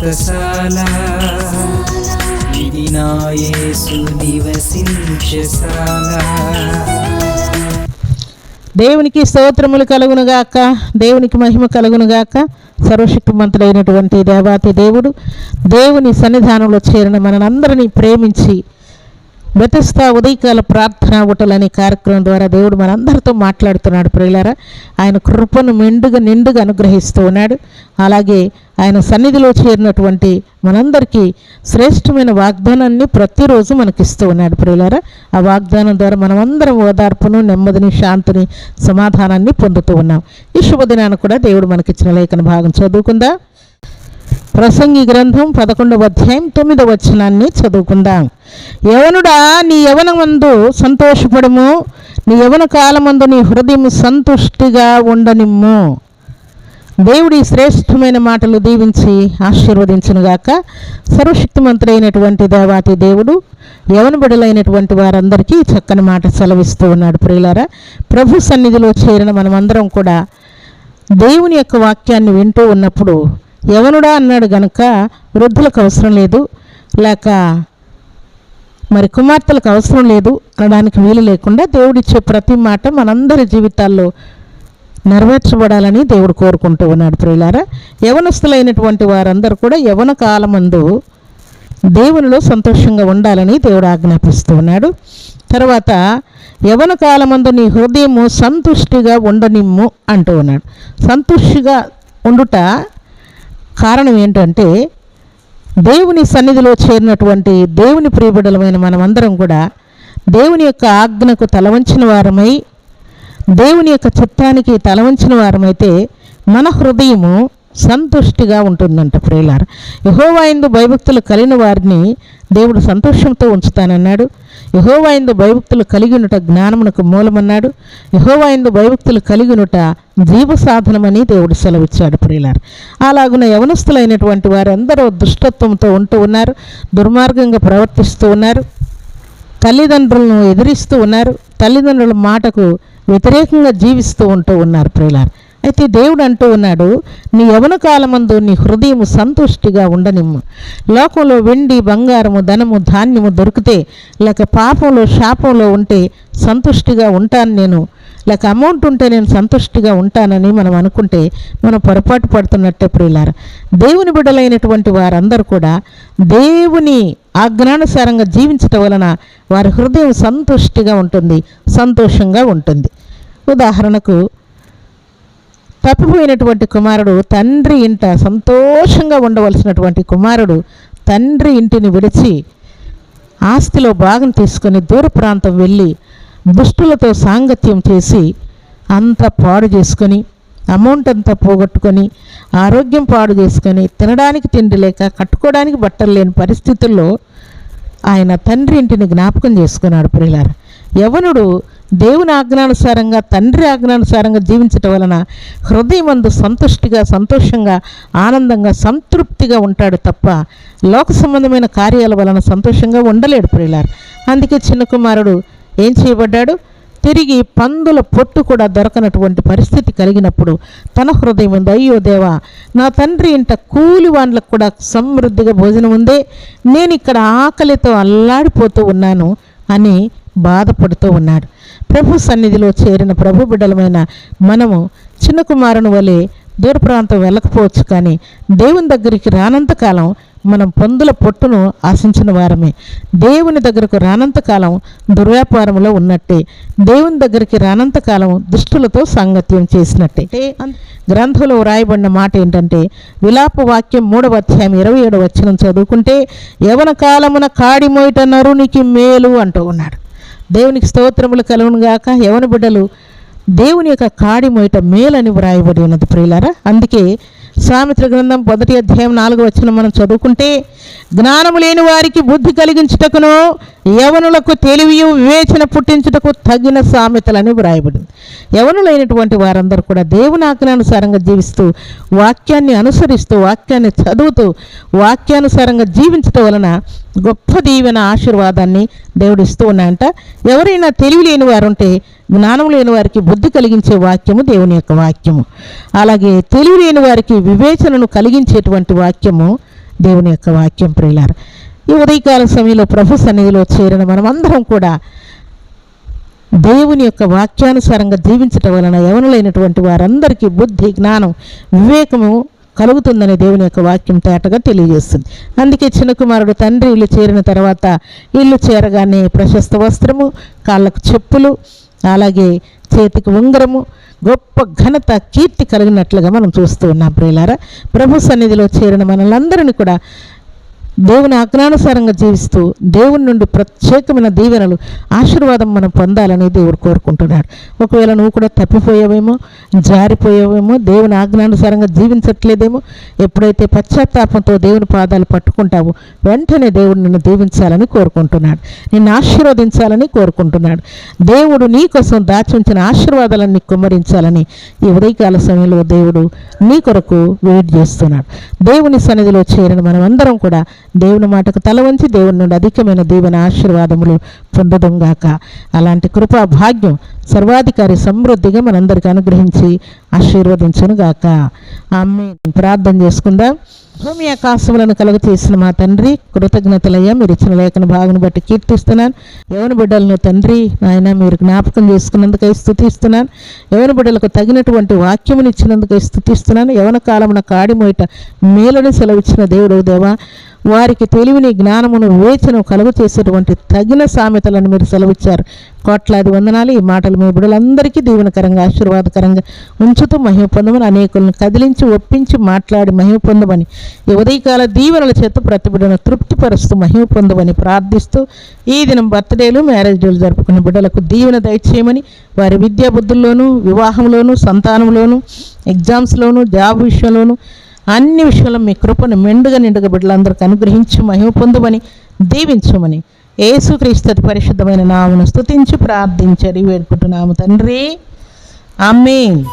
వ్రతశాల ఇది నా యేసు నివసించశాల దేవునికి స్తోత్రములు కలుగునుగాక దేవునికి మహిమ కలుగునుగాక సర్వశక్తిమంతుడైనటువంటి దేవాతి దేవుడు దేవుని సన్నిధానంలో చేరిన మనందరినీ ప్రేమించి బెతస్తా ఉదయకాల ప్రార్థన ఉటలనే కార్యక్రమం ద్వారా దేవుడు మనందరితో మాట్లాడుతున్నాడు ప్రియులారా. ఆయన కృపను మెండుగా నిండుగా అనుగ్రహిస్తూ ఉన్నాడు. అలాగే ఆయన సన్నిధిలో చేరినటువంటి మనందరికీ శ్రేష్టమైన వాగ్దానాన్ని ప్రతిరోజు మనకిస్తూ ఉన్నాడు ప్రియులారా. ఆ వాగ్దానం ద్వారా మనమందరం ఓదార్పును నెమ్మదిని శాంతిని సమాధానాన్ని పొందుతూ ఉన్నాం. ఈ శుభదినాన్ని కూడా దేవుడు మనకిచ్చిన లేఖన భాగం చదువుకుందా? ప్రసంగి గ్రంథం పదకొండవ అధ్యాయం తొమ్మిదవ వచనాన్ని చదువుకుందాం. యవనుడా నీ యవనమందు సంతోషపడము. నీ యవన కాలమందు నీ హృదయం సంతుష్టిగా ఉండనిమ్ము. దేవుడి శ్రేష్టమైన మాటలు దీవించి ఆశీర్వదించునుగాక సర్వశక్తిమంతుడైనటువంటి దేవాతి దేవుడు యవన బిడలైనటువంటి వారందరికీ చక్కని మాట సెలవిస్తూ ఉన్నాడు ప్రియులారా. ప్రభు సన్నిధిలో చేరిన మనమందరం కూడా దేవుని యొక్క వాక్యాన్ని వింటూ ఉన్నప్పుడు యవనుడా అన్నాడు గనుక వృద్ధులకు అవసరం లేదు. లేక మరి కుమార్తెలకు అవసరం లేదు అనడానికి వీలు లేకుండా దేవుడిచ్చే ప్రతి మాట మనందరి జీవితాల్లో నెరవేర్చబడాలని దేవుడు కోరుకుంటూ ఉన్నాడు ప్రియులారా. యవనస్తులైనటువంటి వారందరూ కూడా యవన కాలమందు దేవునిలో సంతోషంగా ఉండాలని దేవుడు ఆజ్ఞాపిస్తూ ఉన్నాడు. తర్వాత యవన కాలమందు నీ హృదయము సంతుష్టిగా ఉండనిమ్ము అంటూ ఉన్నాడు. సంతుష్టిగా ఉండుట కారణం ఏంటంటే దేవుని సన్నిధిలో చేరినటువంటి దేవుని ప్రియబిడలమైన మనమందరం కూడా దేవుని యొక్క ఆజ్ఞకు తలవంచిన వారమై దేవుని యొక్క చిత్తానికి తలవంచిన వారమైతే మన హృదయము సంతుష్టిగా ఉంటుందంట ప్రేలార్ యహోవాయిందు భయభక్తులు కలిగిన వారిని దేవుడు సంతోషంతో ఉంచుతానన్నాడు. యహోవాయిందు భయభక్తులు కలిగినుట జ్ఞానమునకు మూలమన్నాడు. యహోవాయిందు భయభక్తులు కలిగినుట జీవ సాధనమని దేవుడు సెలవిచ్చాడు ప్రియులారు. అలాగున యవనస్తులైనటువంటి వారందరూ దుష్టత్వంతో ఉంటూ ఉన్నారు దుర్మార్గంగా ప్రవర్తిస్తూ ఉన్నారు తల్లిదండ్రులను ఎదిరిస్తూ ఉన్నారు తల్లిదండ్రుల మాటకు వ్యతిరేకంగా జీవిస్తూ ఉంటూ ఉన్నారు ప్రియులారు. అయితే దేవుడు అంటూ ఉన్నాడు నీ యవన కాలమందు నీ హృదయము సంతుష్టిగా ఉండనిమ్ము. లోకంలో వెండి బంగారము ధనము ధాన్యము దొరికితే లేక పాపంలో శాపంలో ఉంటే సంతుష్టిగా ఉంటాను నేను. లేక అమౌంట్ ఉంటే నేను సంతుష్టిగా ఉంటానని మనం అనుకుంటే మనం పొరపాటు పడుతున్నట్టే ప్రియులారు. దేవుని బిడ్డలైనటువంటి వారందరూ కూడా దేవుని ఆజ్ఞానుసారంగా జీవించటం వలన వారి హృదయం సంతుష్టిగా ఉంటుంది సంతోషంగా ఉంటుంది. ఉదాహరణకు తప్పిపోయినటువంటి కుమారుడు తండ్రి ఇంట సంతోషంగా ఉండవలసినటువంటి కుమారుడు తండ్రి ఇంటిని విడిచి ఆస్తిలో భాగం తీసుకొని దూర ప్రాంతం వెళ్ళి దుష్టులతో సాంగత్యం చేసి అంతా పాడు చేసుకొని అమౌంట్ అంతా పోగొట్టుకొని ఆరోగ్యం పాడు చేసుకొని తినడానికి తిండి లేక కట్టుకోవడానికి బట్టలు లేని పరిస్థితుల్లో ఆయన తండ్రి ఇంటిని జ్ఞాపకం చేసుకున్నాడు ప్రియులార. యవనుడు దేవుని ఆజ్ఞానుసారంగా తండ్రి ఆజ్ఞానుసారంగా జీవించటం వలన హృదయమందు సంతుష్టిగా సంతోషంగా ఆనందంగా సంతృప్తిగా ఉంటాడు తప్ప లోక సంబంధమైన కార్యాల వలన సంతోషంగా ఉండలేడు ప్రియులారు. అందుకే చిన్న కుమారుడు ఏం చేయబడ్డాడు? తిరిగి పందుల పొట్టు కూడా దొరకనటువంటి పరిస్థితి కలిగినప్పుడు తన హృదయం ఉంది అయ్యో దేవా నా తండ్రి ఇంట కూలి వాళ్ళకు కూడా సమృద్ధిగా భోజనం ఉందే నేను ఇక్కడ ఆకలితో అల్లాడిపోతూ ఉన్నాను అని బాధపడుతూ ఉన్నాడు. ప్రభు సన్నిధిలో చేరిన ప్రభు బిడ్డలమైన మనము చిన్న కుమారుని వలె దూర ప్రాంతం వెళ్ళకపోవచ్చు కానీ దేవుని దగ్గరికి రానంత కాలం మనం పందుల పొట్టును ఆశించిన వారమే. దేవుని దగ్గరకు రానంత కాలం దుర్వ్యాపారంలో ఉన్నట్టే. దేవుని దగ్గరికి రానంత కాలం దుష్టులతో సాంగత్యం చేసినట్టే. గ్రంథంలో వ్రాయబడిన మాట ఏంటంటే విలాప వాక్యం మూడవ అధ్యాయం ఇరవై ఏడవ వచనం చదువుకుంటే యవన కాలమున కాడి మోయట నరునికి మేలు అంటూ ఉన్నాడు. దేవునికి స్తోత్రములు కలుగును గాక. యవన బిడ్డలు దేవుని యొక్క కాడి మొయట మేలని వ్రాయబడి ఉన్నది ప్రియులారా. అందుకే సామిత్ర గ్రంథం మొదటి అధ్యాయం నాలుగు వచ్చిన మనం చదువుకుంటే జ్ఞానము లేని వారికి బుద్ధి కలిగించుటకును యవనులకు తెలివి వివేచన పుట్టించుటకు తగిన సామెతలని వ్రాయబడింది. యవనులైనటువంటి వారందరూ కూడా దేవుని ఆజ్ఞానుసారంగా జీవిస్తూ వాక్యాన్ని అనుసరిస్తూ వాక్యాన్ని చదువుతూ వాక్యానుసారంగా జీవించటం వలన గొప్ప దీవెన ఆశీర్వాదాన్ని దేవుడు ఇస్తూ ఉన్నాయంట ఎవరైనా తెలివి లేని వారు ఉంటే జ్ఞానం లేని వారికి బుద్ధి కలిగించే వాక్యము దేవుని యొక్క వాక్యము. అలాగే తెలివి లేని వారికి వివేచనను కలిగించేటువంటి వాక్యము దేవుని యొక్క వాక్యం ప్రియులారు. ఈ ఉదయకాల సమయంలో ప్రభు సన్నిధిలో చేరిన మనమందరం కూడా దేవుని యొక్క వాక్యానుసారంగా జీవించటం వలన యవనులైనటువంటి వారందరికీ బుద్ధి జ్ఞానం వివేకము కలుగుతుందని దేవుని యొక్క వాక్యం తేటగా తెలియజేస్తుంది. అందుకే చిన్న కుమారుడు తండ్రి ఇల్లు చేరిన తర్వాత ఇల్లు చేరగానే ప్రశస్త వస్త్రము కాళ్ళకు చెప్పులు అలాగే చేతికి ఉంగరము గొప్ప ఘనత కీర్తి కలిగినట్లుగా మనం చూస్తూ ఉన్నాం ప్రియులారా. ప్రభు సన్నిధిలో చేరిన మనలందరినీ కూడా దేవుని ఆజ్ఞానుసారంగా జీవిస్తూ దేవుని నుండి ప్రత్యేకమైన దీవెనలు ఆశీర్వాదం మనం పొందాలని దేవుడు కోరుకుంటున్నాడు. ఒకవేళ నువ్వు కూడా తప్పిపోయావేమో జారిపోయావేమో దేవుని ఆజ్ఞానుసారంగా జీవించట్లేదేమో ఎప్పుడైతే పశ్చాత్తాపంతో దేవుని పాదాలు పట్టుకుంటావో వెంటనే దేవుడు నిన్ను దీవించాలని కోరుకుంటున్నాడు. నిన్ను ఆశీర్వదించాలని కోరుకుంటున్నాడు. దేవుడు నీ కోసం దాచి ఉంచిన ఆశీర్వాదాలన్నీ కుమ్మరించాలని ఈ ఉదయకాల సమయంలో దేవుడు నీ కొరకు వెయిట్ చేస్తున్నాడు. దేవుని సన్నిధిలో చేరిన మనమందరం కూడా దేవుని మాటకు తల వంచి దేవుని నుండి అధికమైన దీవెన ఆశీర్వాదములు పొందదంగాక. అలాంటి కృపా భాగ్యం సర్వాధికారి సమృద్ధిగా మనందరికీ అనుగ్రహించి ఆశీర్వదించునుగాక. ఆమె ప్రార్థన చేసుకుందాం. భూమి ఆకాశములను కలుగు చేసిన మా తండ్రి కృతజ్ఞతలయ్యా మీరు ఇచ్చిన లేఖన భాగను బట్టి కీర్తిస్తున్నాను. యవన బిడ్డలను తండ్రి నాయన మీరు జ్ఞాపకం చేసుకున్నందుకై స్థుతిస్తున్నాను యవన బిడ్డలకు తగినటువంటి వాక్యమును ఇచ్చినందుకై స్థుతిస్తున్నాను యవన కాలమున కాడిమోయట మేలని సెలవిచ్చిన దేవుడు దేవా వారికి తెలివిని జ్ఞానమును వివేచన కలుగు చేసేటువంటి తగిన సామెతలను మీరు సెలవిచ్చారు. కోట్లాది వందనాలు. ఈ మాటలు మీ బిడ్డలందరికీ దీవెనకరంగా ఆశీర్వాదకరంగా ఉంచుతూ మహిమ పొందమని అనేకులను కదిలించి ఒప్పించి మాట్లాడి మహిమ పొందమని ఈ ఉదయకాల దీవెనల చేత ప్రతి బిడ్డను తృప్తిపరుస్తూ మహిమ పొందమని ప్రార్థిస్తూ ఈ దినం బర్త్డేలు మ్యారేజ్ డేలు జరుపుకునే బిడ్డలకు దీవెన దయచేయమని వారి విద్యా బుద్ధుల్లోనూ వివాహంలోనూ సంతానంలోనూ ఎగ్జామ్స్లోనూ జాబ్ విషయంలోనూ అన్ని విషయంలో మీ కృపను మెండుగా నిండుగా బిడ్డలందరికీ అనుగ్రహించి మహిమ పొందమని దీవించమని ఏసుక్రీస్తు పరిశుద్ధమైన నామను స్తుతించి ప్రార్థించరి వేడుకుంటున్నాము తండ్రి. ఆమె